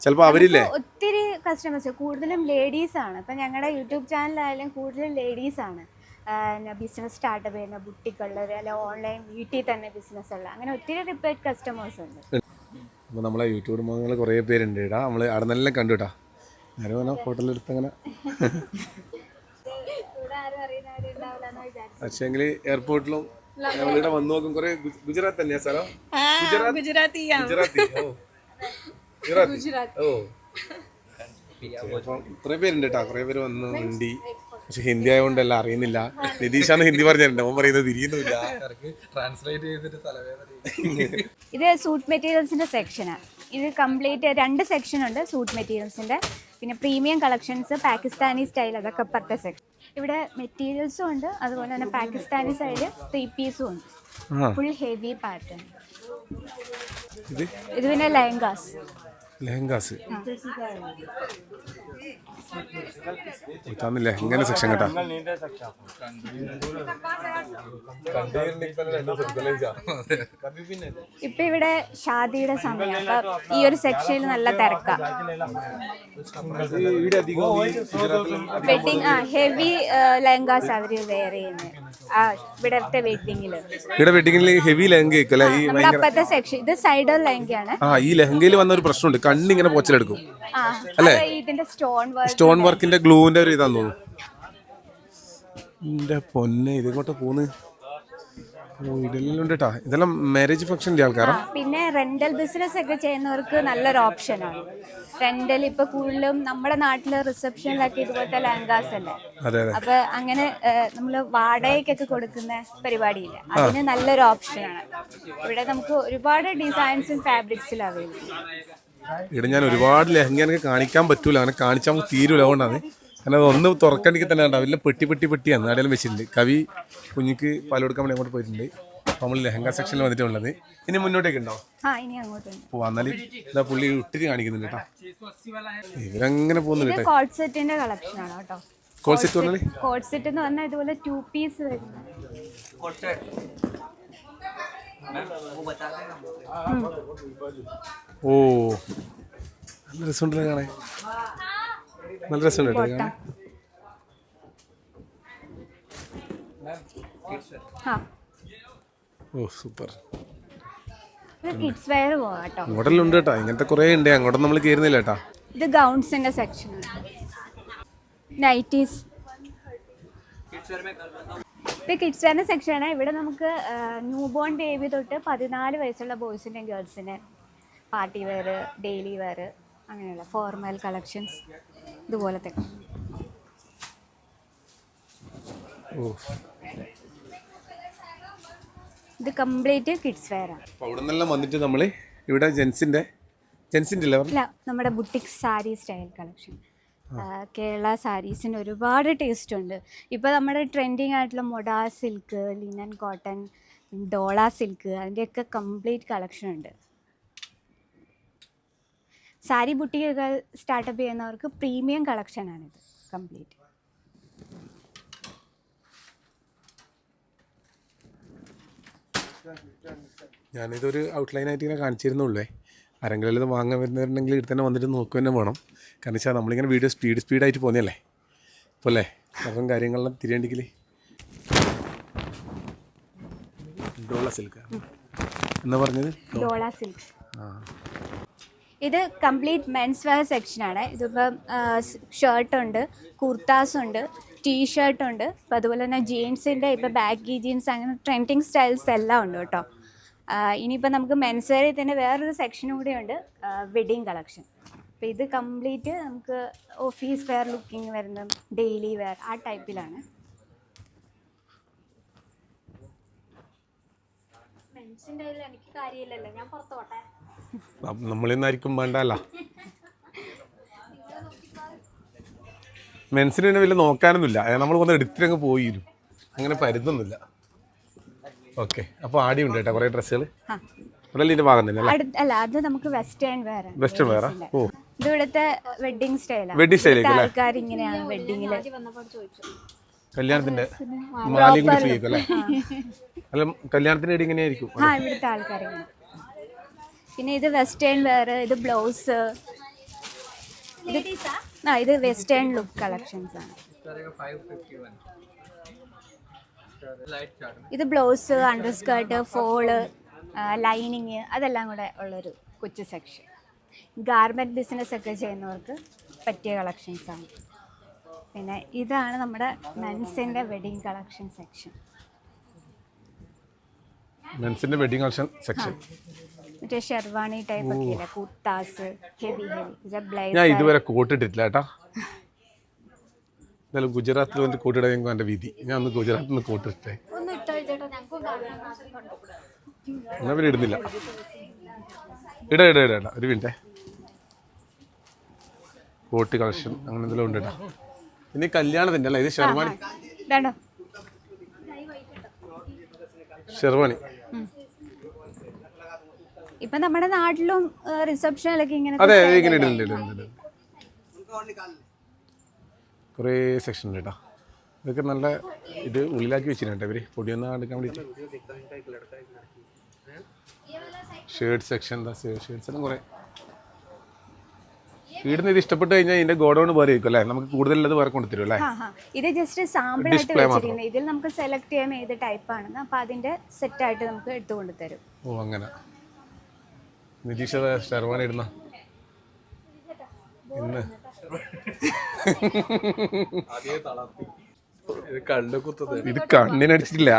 ചിലപ്പോൾ അവരില്ലേ? ഒത്തിരി കസ്റ്റമേഴ്സ് കൂടുതലും ലേഡീസാണ് ആണ്. ഇപ്പം ഞങ്ങളുടെ യൂട്യൂബ് ചാനലായാലും കൂടുതലും ലേഡീസാണ് ആണ്. ബിസിനസ് സ്റ്റാർട്ടപ്പ് ചെയ്യുന്ന ബുട്ടിക്കുള്ളവർ അല്ലെ ഓൺലൈൻ വീട്ടിൽ തന്നെ ബിസിനസ് ഉള്ള. അങ്ങനെ ഒത്തിരി റിപ്പീറ്റ് കസ്റ്റമേഴ്സ് ഉണ്ട്. അപ്പോൾ നമ്മളെ യൂട്യൂബ് മുഖങ്ങൾ കുറേ പേരുണ്ട് ഇടാ നമ്മൾ അവിടെ നിന്നെല്ലാം കണ്ടു കേട്ടോ നേരെ പറഞ്ഞാൽ ഹോട്ടലെടുത്ത് അങ്ങനെ പക്ഷേ ആരും അറിയുന്നവരുണ്ടാവില്ല എന്ന് വിചാരിച്ചു പക്ഷേങ്കിൽ എയർപോർട്ടിലും ഞങ്ങളിവിടെ വന്നു നോക്കും. കുറേ ഗുജറാത്ത് തന്നെയാ സ്ഥലം? ഗുജറാത്ത്? ഗുജറാത്തി. ഓ. ഗുജറാത്തി. ഓ. അപ്പം കുറേ പേരുണ്ട് കേട്ടോ കുറേ പേര് വന്ന് ഹിന്ദി പക്ഷെ ഹിന്ദി ആയതുകൊണ്ട് എല്ലാം അറിയുന്നില്ല. നിതീഷാണ് ഹിന്ദി പറഞ്ഞിട്ടുണ്ട്. അവൻ പറയുന്നത് തിരിയുന്നില്ല ട്രാൻസ്ലേറ്റ് ചെയ്തിട്ട് തലവേദന ഇത് സൂട്ട് മെറ്റീരിയൽസിന്റെ സെക്ഷനാണ് ഇത് കംപ്ലീറ്റ് രണ്ട് സെക്ഷൻ ഉണ്ട് സൂട്ട് മെറ്റീരിയൽസിന്റെ പിന്നെ പ്രീമിയം കളക്ഷൻസ് പാകിസ്ഥാനി സ്റ്റൈൽ അതൊക്കെ പത്ത് സെക്ഷൻ ഇവിടെ മെറ്റീരിയൽസും ഉണ്ട്. അതുപോലെ തന്നെ പാകിസ്ഥാനി സ്റ്റൈൽ ത്രീ പീസും ഉണ്ട്. ഫുൾ ഹെവി പാറ്റേൺ ഇത്? ഇത് പിന്നെ ലെഹങ്കാസ്. ലെഹങ്കാസ്. ഇതാണ് ലെഹങ്കന്റെ സെക്ഷൻ കേട്ടാ. ഇപ്പൊ ഇവിടെ ഷാദിയുടെ സമയം. അപ്പൊ ഈ ഒരു സെക്ഷനിൽ നല്ല തിരക്കാ. വെഡിങ് ആ ഹെവി ലെഹങ്കാസ് അവർ വെയർ ചെയ്യുന്നത്. ഇവിടത്തെ വെഡിങ്ങിൽ ഇവിടെ വെഡിങ്ങിൽ ഹെവി ലെഹങ്ക അല്ലേ? ഈ നമ്മുടെ അപ്പത്തെ സെക്ഷൻ ഇത് ആ ഈ ലെഹങ്കയിൽ വന്ന ഒരു പ്രശ്നമുണ്ട് കണ്ണിങ്ങനെ പോച്ചലെടുക്കും ആ അല്ലേ? ഇതിന്റെ സ്റ്റോൺ വർക്ക് സ്റ്റോൺ വർക്കിന്റെ ഗ്ലൂവിന്റെ ഒരു ഇതാന്ന് തോന്നുന്നു. എന്റെ പൊന്നെ ഇതിങ്ങോട്ട് പോന്ന്. ഓ ഇതെല്ലാം ഉണ്ട് ട്ടാ. ഇതെല്ലാം മാരേജ് ഫംഗ്ഷന്റെ ആൾക്കാരാ? പിന്നെ റെന്റൽ ബിസിനസ് ഒക്കെ ചെയ്യുന്നവർക്ക് നല്ലൊരു ഓപ്ഷനാണ് റെന്റൽ ഇപ്പൊ കൂടുതലും നമ്മുടെ നാട്ടിലെ റിസപ്ഷനിലൊക്കെ ഇതുപോലത്തെ ലാങ്കാസ് അല്ലേ? അപ്പൊ അങ്ങനെ നമ്മൾ വാടകയ്ക്കൊക്കെ കൊടുക്കുന്ന പരിപാടിയില്ല? അതിന് നല്ലൊരു ഓപ്ഷനാണ് ഇവിടെ നമുക്ക് ഒരുപാട് ഡിസൈൻസും ഫാബ്രിക്സും അവൈലബിൾ ഇവിടെ ഞാൻ ഒരുപാട് ലഹങ്ക എനിക്ക് കാണിക്കാൻ പറ്റൂല. അങ്ങനെ കാണിച്ചാൽ നമുക്ക് തീരൂല. അതുകൊണ്ടാണ്. കാരണം ഒന്ന് തുറക്കണ്ടെങ്കിൽ തന്നെ ഉണ്ടാവില്ല പെട്ടി പെട്ടി പെട്ടിയാണ്. അടയാളം വെച്ചിട്ടുണ്ട്. കവി കുഞ്ഞിക്ക് പാൽ കൊടുക്കാൻ വേണ്ടി അങ്ങോട്ട് പോയിട്ടുണ്ട്. നമ്മൾ ലെഹങ്ക സെക്ഷനിൽ വന്നിട്ടുള്ളത് ഇനി മുന്നോട്ടേക്ക് ഉണ്ടോ? ഇതാ പുള്ളി ഇട്ടിട്ട് കാണിക്കുന്നുണ്ട് കേട്ടോ. ഇവരങ്ങനെ പോകുന്നുണ്ട് കേട്ടോ. കോൾ സെറ്റ് സെറ്റ് എന്ന് പറഞ്ഞാൽ ഇതുപോലെ ടു പീസ് ഓ നല്ല രസമുണ്ടല്ലോ കാണാൻ. നല്ല രസമുണ്ട് കേട്ടോ കാണാൻ. ആ. ഓ സൂപ്പർ. കിഡ്സ് വെയർ പോവാം കേട്ടോ കേട്ടോ. ഇങ്ങനത്തെ കുറേ ഉണ്ട്. അങ്ങോട്ടൊന്നും നമ്മൾ കയറുന്നില്ല കേട്ടോ. ഇത് ഗൗൺസിന്റെ സെക്ഷൻ നൈറ്റീസ് ഇത് കിഡ്സ് വെയറിന്റെ സെക്ഷനാണ് ഇവിടെ നമുക്ക് ന്യൂ ബോൺ ബേബി തൊട്ട് പതിനാല് വയസ്സുള്ള ബോയ്സിന്റെയും ഗേൾസിന്റെ പാർട്ടി വെയർ ഡെയിലി വെയർ അങ്ങനെയുള്ള ഫോർമൽ കളക്ഷൻസ് ഇതുപോലത്തെ. ഓ. ഇത് കംപ്ലീറ്റ് കിഡ്സ് വെയറാണ് അപ്പോൾ അവിടെ നിന്നെല്ലാം വന്നിട്ട് നമ്മൾ ഇവിടെ ജെൻസിന്റെ ജെൻസിന്റെ? ഇല്ല നമ്മുടെ boutique sari style collection Kerala സാരീസിന് ഒരുപാട് ടേസ്റ്റ് ഉണ്ട്. ഇപ്പോൾ നമ്മുടെ ട്രെൻഡിങ് ആയിട്ടുള്ള മൊഡാ silk linen cotton dola silk അതിന്റെയൊക്കെ കംപ്ലീറ്റ് കളക്ഷൻ ഉണ്ട്. സാരി ബുട്ടിക്കുകൾ സ്റ്റാർട്ടപ്പ് ചെയ്യുന്നവർക്ക് പ്രീമിയം കളക്ഷനാണിത് കംപ്ലീറ്റ് ഞാനിതൊരു ഔട്ട്ലൈൻ ആയിട്ട് ഇങ്ങനെ കാണിച്ചിരുന്നുള്ളേ. ആരെങ്കിലും ഇത് വാങ്ങാൻ വരുന്നവരുണ്ടെങ്കിൽ ഇവിടെ തന്നെ വന്നിട്ട് നോക്കുക തന്നെ വേണം. കാരണം വെച്ചാൽ നമ്മളിങ്ങനെ വീഡിയോ സ്പീഡ് സ്പീഡായിട്ട് പോകുന്നതല്ലേ? അപ്പോൾ അല്ലേ? അപ്പം കാര്യങ്ങളെല്ലാം തിരിയണ്ടെങ്കിൽ ഡോള സിൽക്ക് എന്നാ പറഞ്ഞത്? ഡോള സിൽക്ക് ആ. ഇത് കംപ്ലീറ്റ് മെൻസ് വെയർ സെക്ഷനാണ് ഇതിപ്പം ഷർട്ടുണ്ട് കുർത്താസ് ഉണ്ട് ടീ ഷർട്ട് ഉണ്ട് അപ്പോൾ അതുപോലെ തന്നെ ജീൻസിന്റെ ഇപ്പോൾ ബാഗി ജീൻസ് അങ്ങനെ ട്രെൻഡിങ് സ്റ്റൈൽസ് എല്ലാം ഉണ്ട് കേട്ടോ. ഇനിയിപ്പോൾ നമുക്ക് മെൻസ് വെയറിൽ തന്നെ വേറൊരു സെക്ഷനും കൂടെ ഉണ്ട്. വെഡിങ് കളക്ഷൻ അപ്പോൾ ഇത് കംപ്ലീറ്റ് നമുക്ക് ഓഫീസ് വെയർ ലുക്കിംഗ് വരുന്ന ഡെയിലി വെയർ ആ ടൈപ്പിലാണ് നമ്മളിന്നായിരിക്കും വേണ്ടല്ല. മെൻസിന് പിന്നെ വലിയ നോക്കാനൊന്നുമില്ല. നമ്മൾ വന്ന് എടുത്തിട്ടങ്ങ് പോയിരും അങ്ങനെ പരുതൊന്നുമില്ല ഓക്കെ അപ്പോൾ ആടി ഉണ്ട് കേട്ടോ കുറേ ഡ്രസ്സുകൾ ഇവിടെ ഭാഗം തന്നെ അല്ല? അത് നമുക്ക് വെസ്റ്റേൺ വെയർ വെസ്റ്റേൺ വേറെ ഓ. ഇത് ഇവിടുത്തെ വെഡിങ് സ്റ്റൈലാണ് വെഡിങ് സ്റ്റൈലേക്ക് ആൾക്കാർ ഇങ്ങനെയാണ് വെഡിങ്ങിൽ കല്യാണത്തിന്റെ മാലയും കൂടി ഫ്രീ അല്ലേ? ഇടി ഇങ്ങനെയായിരിക്കും ആ ഇവിടുത്തെ ആൾക്കാർ പിന്നെ ഇത് വെസ്റ്റേൺ വെയർ ഇത് ബ്ലൗസ് ആ ഇത് വെസ്റ്റേൺ ലുക്ക് കളക്ഷൻസ് ആണ്. ഇത് blouse under skirt fall lining അതെല്ലാം കൂടെ ഉള്ളൊരു കൊച്ചു സെക്ഷൻ ഗാർമെന്റ് ബിസിനസ് ഒക്കെ ചെയ്യുന്നവർക്ക് പറ്റിയ കളക്ഷൻസ് ആണ്. പിന്നെ ഇതാണ് നമ്മുടെ മെൻസിന്റെ വെഡിങ് കളക്ഷൻ സെക്ഷൻ മെൻസിന്റെ വെഡിങ് കളക്ഷൻ സെക്ഷൻ മറ്റേ ഷെർവാണി ടൈപ്പ് ഒക്കെ ഇല്ലേ? കുർത്താസ് ഹെവി ഹെവി ഇത് ഞാൻ ഇതുവരെ കോട്ടിട്ടില്ല കേട്ടാ. ഗുജറാത്തിൽ വന്ന് കോട്ടിടാൻ എന്റെ വിധി. ഞാൻ ഒന്ന് ഗുജറാത്തിൽ നിന്ന് കോട്ടിട്ടേ. എന്നാ പിന്നെ ഇടുന്നില്ല. ഇട ഇട ഇട ഇട. ഒരു മിനിറ്റേ. കോട്ട് കളക്ഷൻ അങ്ങനെ എന്തെങ്കിലും ഉണ്ട് കേട്ടോ. ഇനി കല്യാണത്തിന്റെ അല്ലേ? ഇത് ഷെർവാണി? ഷെർവാണി. ഇപ്പൊ നമ്മുടെ നാട്ടിലും റിസപ്ഷനിലൊക്കെ ഇങ്ങനെ അതെ ഇങ്ങനെ ഇടുന്നുണ്ട് ഇടുന്നുണ്ട് കുറേ സെക്ഷൻ ഉണ്ട് കേട്ടോ ഇതൊക്കെ നല്ല ഇത് ഉള്ളിലാക്കി വെച്ചിട്ടുണ്ട് ഇവർ. പൊടിയൊന്നും എടുക്കാൻ വേണ്ടിയിട്ട് ഷേർട്ട് സെക്ഷൻ എന്താ ഷേർട്ട്സ് എല്ലാം കുറേ. വീടിന് ഇത് ഇഷ്ടപ്പെട്ട് കഴിഞ്ഞാൽ ഇതിന്റെ ഗോഡൗൺ വേറെ ആയിരിക്കും അല്ലേ? നമുക്ക് കൂടുതലുള്ളത് വേറെ കൊണ്ടുതരും അല്ലേ. ഇത് ജസ്റ്റ് സാമ്പിൾ ആയിട്ട് വെച്ചിരിക്കുന്നത്. ഇതിൽ നമുക്ക് സെലക്ട് ചെയ്യാം ഏത് ടൈപ്പ് ആണെന്ന്. അപ്പൊ അതിന്റെ സെറ്റ് ആയിട്ട് നമുക്ക് എടുത്തുകൊണ്ട് തരും ഓ അങ്ങനെ. നിതീഷ ഷെർവാണി ഇടുന്ന. ഇന്ന്. ഇത് കള്ളു കുത്തത്. ഇത് കണ്ണിനടിച്ചിട്ടില്ല.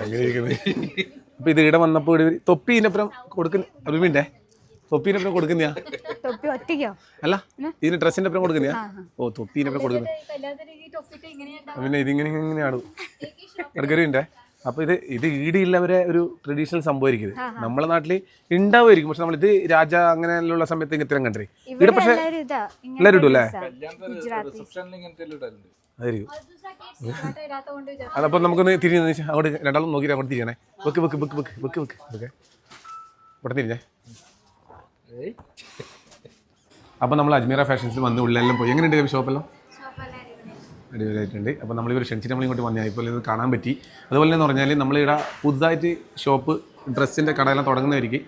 അങ്ങനെ ഇരിക്കുന്നത് അപ്പൊ ഇത് ഇവിടെ വന്നപ്പോ തൊപ്പി ഇതിനപ്പുറം കൊടുക്കുന്ന അഭിമിന്റെ തൊപ്പീനപ്പുറം കൊടുക്കുന്നയാ? തൊപ്പി ഒറ്റയ്ക്കോ? അല്ല ഇതിന് ഡ്രസ്സിന്റെ അപ്പുറം കൊടുക്കുന്നയാ? ഓ തൊപ്പി ഇതിനപ്പുറം കൊടുക്കുന്നു പിന്നെ ഇതിങ്ങനെ ഇങ്ങനെയാണ് ഇടക്കറിയുണ്ടേ അപ്പൊ ഇത് ഇത് ഈടിയുള്ളവരെ ഒരു ട്രഡീഷണൽ സംഭവമായിരിക്കും ഇത്. നമ്മളെ നാട്ടിൽ ഉണ്ടാവുമായിരിക്കും പക്ഷെ നമ്മൾ ഇത് രാജ അങ്ങനെയുള്ള സമയത്ത് ഇങ്ങനെ ഇത്തരം കണ്ടേ ഇവിടെ പക്ഷെ എല്ലാവരും ഇതാ എല്ലാവരും ഇടും അല്ലേ? ഗുജറാത്തി. റിസപ്ഷനിൽ ഇങ്ങനത്തെ ഇടലുണ്ട് അതായിരിക്കും. അതപ്പോൾ നമുക്കൊന്ന് തിരിഞ്ഞ് നിന്ന് അങ്ങോട്ട് രണ്ടാളും നോക്കിയിട്ട് അങ്ങോട്ട് തിരിയണേ. വെക്ക് വെക്ക് വെക്ക് വെക്ക് വെക്ക് വെക്ക്. വെക്ക് ഇവിടെ തിരിഞ്ഞേ. അപ്പോൾ നമ്മൾ അജ്മീറ ഫാഷൻസിൽ വന്ന് ഉള്ളിലെല്ലാം പോയി. എങ്ങനെയുണ്ട് ഷോപ്പെല്ലാം അടിപൊളിയായിട്ടുണ്ട്. അപ്പോൾ നമ്മളിവർ ക്ഷണിച്ചിട്ട് നമ്മൾ ഇങ്ങോട്ട് വന്നേ. ഇപ്പോൾ ഇത് കാണാൻ പറ്റി. അതുപോലെ തന്നെ പറഞ്ഞാൽ നമ്മളിവിടെ പുതുതായിട്ട് ഷോപ്പ് ഡ്രസ്സിന്റെ കടയെല്ലാം തുടങ്ങുന്നവർക്ക്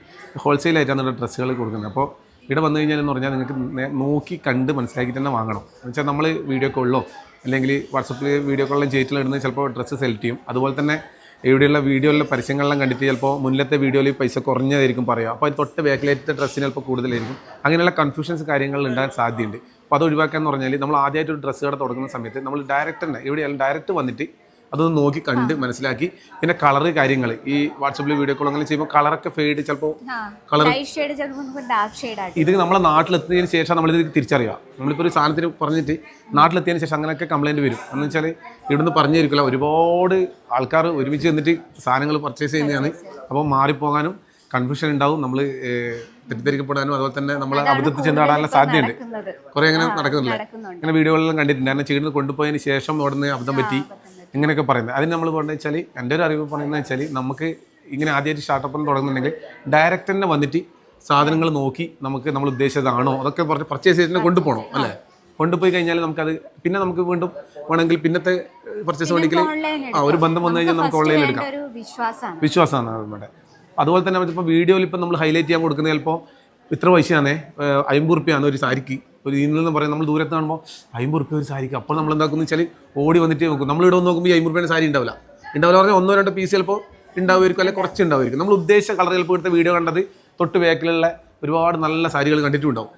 ഹോൾസെയിലായിട്ടാണ് ഇവിടെ ഡ്രസ്സുകൾ കൊടുക്കുന്നത്. അപ്പോൾ ഇവിടെ വന്നു കഴിഞ്ഞാൽ എന്ന് പറഞ്ഞാൽ നിങ്ങൾക്ക് നോക്കി കണ്ട് മനസ്സിലാക്കി തന്നെ വാങ്ങണം. എന്ന് വെച്ചാൽ നമ്മൾ വീഡിയോ കോളിലോ അല്ലെങ്കിൽ വാട്സപ്പിൽ വീഡിയോ കോളിലും ചെയ്തിട്ടുള്ള ചിലപ്പോൾ ഡ്രസ്സ് സെലക്ട് ചെയ്യും. അതുപോലെ തന്നെ ഇവിടെയുള്ള വീഡിയോയിലെ പരസ്യങ്ങളെല്ലാം കണ്ടിട്ട് ചിലപ്പോൾ മുന്നത്തെ വീഡിയോയിൽ പൈസ കുറഞ്ഞതായിരിക്കും പറയുക. അപ്പോൾ അത് തൊട്ട് ബാക്കിലേറ്റ ഡ്രസ്സിന് ചിലപ്പോൾ കൂടുതലായിരിക്കും. അങ്ങനെയുള്ള കൺഫ്യൂഷൻസ് കാര്യങ്ങൾ ഉണ്ടാകാൻ സാധ്യതയുണ്ട്. അപ്പോൾ അത് ഒഴിവാക്കുക എന്ന് പറഞ്ഞാൽ നമ്മൾ ആദ്യമായിട്ട് ഒരു ഡ്രസ്സ് കട തുടങ്ങുന്ന സമയത്ത് നമ്മൾ ഡയറക്റ്റ് തന്നെ ഇവിടെയല്ല ഡയറക്റ്റ് വന്നിട്ട് അതൊന്ന് നോക്കി കണ്ട് മനസ്സിലാക്കി. പിന്നെ കളറ് കാര്യങ്ങൾ ഈ വാട്സപ്പിൽ വീഡിയോ കോൾ അങ്ങനെ ചെയ്യുമ്പോൾ കളറൊക്കെ ഫെയ്ഡ് ചിലപ്പോൾ കളർ ഇത് നമ്മളെ നാട്ടിലെത്തിയതിന് ശേഷം നമ്മളിത് തിരിച്ചറിയുക നമ്മളിപ്പോൾ ഒരു സാധനത്തിന് പറഞ്ഞിട്ട് നാട്ടിലെത്തിയതിന് ശേഷം അങ്ങനെയൊക്കെ കംപ്ലൈന്റ് വരും. എന്ന് വെച്ചാൽ ഇവിടുന്ന് പറഞ്ഞു തരിക്കില്ല ഒരുപാട് ആൾക്കാർ ഒരുമിച്ച് നിന്നിട്ട് സാധനങ്ങൾ പർച്ചേസ് ചെയ്യുന്നതാണ്. അപ്പോൾ മാറിപ്പോകാനും കൺഫ്യൂഷൻ ഉണ്ടാവും. നമ്മൾ തെറ്റിദ്ധരിക്കപ്പെടാനും അതുപോലെ തന്നെ നമ്മൾ അബദ്ധത്തിൽ ചെന്നാടാനുള്ള സാധ്യതയുണ്ട്. കുറേ അങ്ങനെ നടക്കുന്നില്ല നടക്കുന്നുണ്ട്. ഇങ്ങനെ വീഡിയോകളെല്ലാം കണ്ടിട്ടുണ്ട്. കാരണം ചെയ്യുന്നത് കൊണ്ടുപോയതിന് ശേഷം അവിടെ നിന്ന് അബദ്ധം പറ്റി. ഇങ്ങനെയൊക്കെ പറയുന്നത്. അതിന് നമ്മൾ പറഞ്ഞത് വെച്ചാൽ എന്റെ ഒരു അറിവ് പറയുന്നത് വെച്ചാൽ നമുക്ക് ഇങ്ങനെ ആദ്യമായിട്ട് സ്റ്റാർട്ടപ്പിൽ തുടങ്ങുന്നുണ്ടെങ്കിൽ ഡയറക്റ്റ് തന്നെ വന്നിട്ട് സാധനങ്ങൾ നോക്കി നമുക്ക് നമ്മൾ ഉദ്ദേശിച്ചതാണോ അതൊക്കെ പറഞ്ഞ് പർച്ചേസ് ചെയ്തിട്ട് കൊണ്ടുപോകണം അല്ലേ? കൊണ്ടുപോയി കഴിഞ്ഞാൽ നമുക്കത് പിന്നെ നമുക്ക് വീണ്ടും വേണമെങ്കിൽ പിന്നത്തെ പർച്ചേസ് വേണമെങ്കിൽ ആ ഒരു ബന്ധം വന്നു കഴിഞ്ഞാൽ നമുക്ക് ഓൺലൈനിൽ എടുക്കാം. വിശ്വാസമാണ്. നമ്മുടെ. അതുപോലെ തന്നെ ഇപ്പോൾ വീഡിയോയിൽ ഇപ്പം നമ്മൾ ഹൈലൈറ്റ് ചെയ്യാൻ കൊടുക്കുന്നത് ചിലപ്പോൾ ഇത്ര പൈസയാണേ. അമ്പത് റുപ്യാണ് ഒരു സാരിക്ക്. ഒരു ഇതിൽ നിന്ന് പറയാം നമ്മൾ ദൂരത്ത് കാണുമ്പോൾ അമ്പത് റുപ്യ ഒരു സാരിക്ക്. അപ്പോൾ നമ്മൾ എന്താക്കുന്നു വെച്ചാൽ ഓടി വന്നിട്ട് നോക്കും. നമ്മൾ ഇവിടെ വന്ന് നോക്കുമ്പോൾ ഈ അമ്പത് റുപ്യേന്റെ സാരി ഉണ്ടാവില്ല. ഉണ്ടാവില്ല പറഞ്ഞാൽ ഒന്നോ രണ്ടോ പീസ് ചിലപ്പോൾ ഉണ്ടാവുമായിരിക്കും അല്ലെങ്കിൽ കുറച്ച് ഉണ്ടാവുമായിരിക്കും. നമ്മൾ ഉദ്ദേശിച്ച കളർ ചിലപ്പോൾ എടുത്ത വീഡിയോ കണ്ടത് തൊട്ട് ബാക്കിലുള്ള ഒരുപാട് നല്ല സാരികൾ കണ്ടിട്ടുണ്ടാവും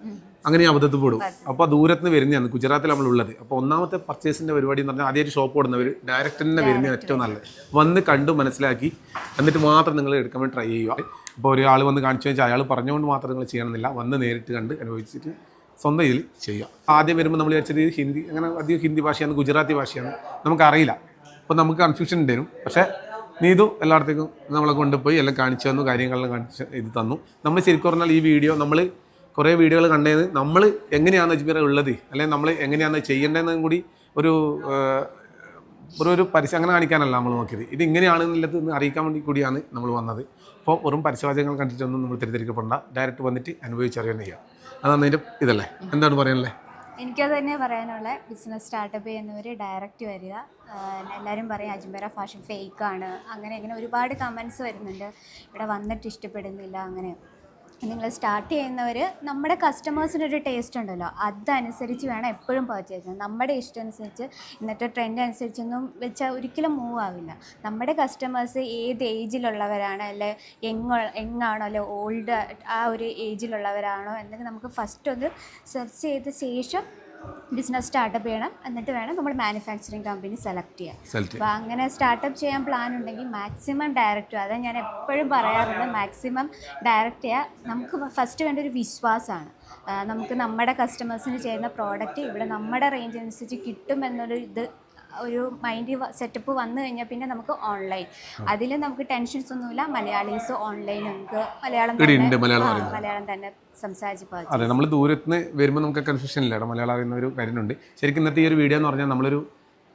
അങ്ങനെ ഞാൻ അബദ്ധത്തിൽ പെടും. അപ്പോൾ ദൂരത്ത് നിന്ന് വരുന്നതാണ് ഗുജറാത്തിൽ നമ്മളുള്ളത് അപ്പോൾ ഒന്നാമത്തെ പർച്ചേസിന്റെ പരിപാടി എന്ന് പറഞ്ഞാൽ ആദ്യമായിട്ട് ഷോപ്പ് ഓടുന്നവർ ഡയറക്റ്റ് തന്നെ വരുന്നതാണ് ഏറ്റവും നല്ലത്. വന്ന് കണ്ടു മനസ്സിലാക്കി എന്നിട്ട് മാത്രം നിങ്ങൾ എടുക്കാൻ വേണ്ടി ട്രൈ ചെയ്യുക. ഇപ്പോൾ ഒരാൾ വന്ന് കാണിച്ചു വെച്ചാൽ അയാൾ പറഞ്ഞുകൊണ്ട് മാത്രം നിങ്ങൾ ചെയ്യണമെന്നില്ല. വന്ന് നേരിട്ട് കണ്ട് അനുഭവിച്ചിട്ട് സ്വന്തം ഇതിൽ ചെയ്യുക. ആദ്യം വരുമ്പോൾ നമ്മൾ വിചാരിച്ചത് ഹിന്ദി അങ്ങനെ അധികം ഹിന്ദി ഭാഷയാണ് ഗുജറാത്തി ഭാഷയാണ്. നമുക്കറിയില്ല. അപ്പോൾ നമുക്ക് കൺഫ്യൂഷൻ ഉണ്ടായിരുന്നു പക്ഷേ നീതു എല്ലായിടത്തേക്കും നമ്മളെ കൊണ്ടുപോയി എല്ലാം കാണിച്ചു തന്നു കാര്യങ്ങളെല്ലാം കാണിച്ച് ഇത് തന്നു. നമ്മൾ ശരിക്കും പറഞ്ഞാൽ ഈ വീഡിയോ നമ്മൾ കുറേ വീഡിയോകൾ കണ്ടത് നമ്മൾ എങ്ങനെയാണ് അജ്മീർ ഉള്ളത് അല്ലെങ്കിൽ നമ്മൾ എങ്ങനെയാണ് ചെയ്യേണ്ടതെന്നും കൂടി ഒരു ഒരു ഒരു അങ്ങനെ കാണിക്കാനല്ല നമ്മൾ നോക്കിയത്. ഇത് ഇങ്ങനെയാണെന്നുള്ളത് അറിയിക്കാൻ വേണ്ടി കൂടിയാണ് നമ്മൾ വന്നത്. അപ്പോൾ വെറും പരസ്യവാചകങ്ങൾ കണ്ടിട്ടൊന്നും നമ്മൾ തെറ്റിദ്ധരിക്കപ്പെടേണ്ട ഡയറക്റ്റ് വന്നിട്ട് അനുഭവിച്ചറിയാൻ ചെയ്യുക അതാണ് അതിന്റെ ഇതല്ലേ? എന്താണ് പറയാനല്ലേ എനിക്കത് തന്നെ പറയാനുള്ള ബിസിനസ് സ്റ്റാർട്ടപ്പ് ചെയ്യുന്നവർ ഡയറക്റ്റ് വരിക. എല്ലാവരും പറയും അജ്മേര ഫാഷൻ ഫേക്കാണ് അങ്ങനെ അങ്ങനെ ഒരുപാട് കമൻസ് വരുന്നുണ്ട്. ഇവിടെ വന്നിട്ട് ഇഷ്ടപ്പെടുന്നില്ല അങ്ങനെ. നിങ്ങൾ സ്റ്റാർട്ട് ചെയ്യുന്നവർ നമ്മുടെ കസ്റ്റമേഴ്സിനൊരു ടേസ്റ്റ് ഉണ്ടല്ലോ. അതനുസരിച്ച് വേണം എപ്പോഴും പർച്ചേസ് ചെയ്യാൻ. നമ്മുടെ ഇഷ്ടം അനുസരിച്ച് ഇന്നത്തെ ട്രെൻഡ് അനുസരിച്ചൊന്നും വെച്ചാൽ ഒരിക്കലും മൂവ് ആവില്ല. നമ്മുടെ കസ്റ്റമേഴ്സ് ഏത് ഏജിലുള്ളവരാണ് അല്ലെ എങ്ങ എങ്ങാണോ അല്ലെ ഓൾഡ് ആ ഒരു ഏജിലുള്ളവരാണോ എന്നൊക്കെ നമുക്ക് ഫസ്റ്റ് ഒന്ന് സെർച്ച് ചെയ്ത ശേഷം ബിസിനസ് സ്റ്റാർട്ടപ്പ് ചെയ്യണം. എന്നിട്ട് വേണം നമ്മൾ മാനുഫാക്ചറിങ് കമ്പനി സെലക്ട് ചെയ്യാം അപ്പോൾ അങ്ങനെ സ്റ്റാർട്ടപ്പ് ചെയ്യാൻ പ്ലാൻ ഉണ്ടെങ്കിൽ മാക്സിമം ഡയറക്റ്റ് അതായത് ഞാൻ എപ്പോഴും പറയാറുണ്ട് മാക്സിമം ഡയറക്റ്റ് ചെയ്യുക നമുക്ക് ഫസ്റ്റ് വേണ്ട ഒരു വിശ്വാസമാണ്. നമുക്ക് നമ്മുടെ കസ്റ്റമേഴ്സിന് ചെയ്യുന്ന പ്രോഡക്റ്റ് ഇവിടെ നമ്മുടെ റേഞ്ച് അനുസരിച്ച് കിട്ടും എന്നൊരു ഇത് ഒരു മൈൻഡ് സെറ്റപ്പ് വന്നു കഴിഞ്ഞാൽ പിന്നെ നമുക്ക് ഓൺലൈൻ. അതിൽ നമുക്ക് ടെൻഷൻസ് ഒന്നുമില്ല. മലയാളീസ് ഓൺലൈൻ നമുക്ക് മലയാളം തന്നെ- മലയാളം തന്നെ സംസാരിച്ച് അതെ നമ്മൾ ദൂരത്ത് വരുമ്പോൾ നമുക്ക് കൺഫ്യൂഷൻ ഇല്ല മലയാളം അറിയുന്ന ഒരു കാര്യമുണ്ട് ശരിക്കും ഇന്നത്തെ ഈ ഒരു വീഡിയോ എന്ന് പറഞ്ഞാൽ നമ്മളൊരു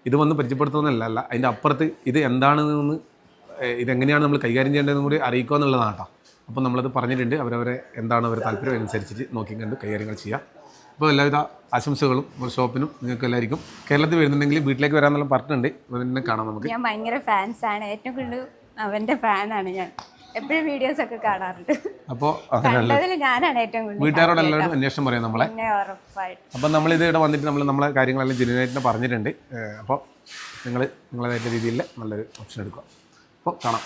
ഇത് വന്ന് പരിചയപ്പെടുത്തുന്നതല്ല അല്ല. അതിന്റെ അപ്പുറത്ത് ഇത് എന്താണെന്ന് ഇതെങ്ങനെയാണ് നമ്മൾ കൈകാര്യം ചെയ്യേണ്ടതെന്ന് കൂടി അറിയിക്കുക എന്നുള്ളതാണ് കേട്ടോ അപ്പം നമ്മളത് പറഞ്ഞിട്ടുണ്ട്. അവരവരെ എന്താണ് അവർ താല്പര്യം അനുസരിച്ചിട്ട് നോക്കി കണ്ട് കൈകാര്യങ്ങൾ ചെയ്യാം. അപ്പോൾ എല്ലാവിധ ആശംസകളും ഒരു ഷോപ്പിനും നിങ്ങൾക്ക് എല്ലാവർക്കും. കേരളത്തിൽ വരുന്നുണ്ടെങ്കിൽ വീട്ടിലേക്ക് വരാമെന്നുള്ള പറഞ്ഞിട്ടുണ്ട്. അതിനെ കാണാം നമുക്ക്. ഞാൻ ഭയങ്കര ഫാൻസാണ് ഏറ്റവും കൂടുതൽ അവന്റെ ഫാനാണ് ഞാൻ. എപ്പോഴും വീഡിയോസ് ഒക്കെ കാണാറുണ്ട്. അപ്പോൾ കണ്ടതിൽ ഞാനാണ് ഏറ്റവും കൂടുതൽ വീട്ടുകാരോട് എല്ലാവരും അന്വേഷണം പറയാം നമ്മളെ. പിന്നെ ഉറപ്പായിട്ട്. അപ്പം നമ്മളിത് ഇവിടെ വന്നിട്ട് നമ്മൾ നമ്മളെ കാര്യങ്ങളെല്ലാം ജെന്യൂനായിട്ട് പറഞ്ഞിട്ടുണ്ട്. അപ്പോൾ നിങ്ങൾ നിങ്ങളതായിട്ടുള്ള രീതിയിൽ നല്ലൊരു ഓപ്ഷൻ എടുക്കുക. അപ്പോൾ കാണാം.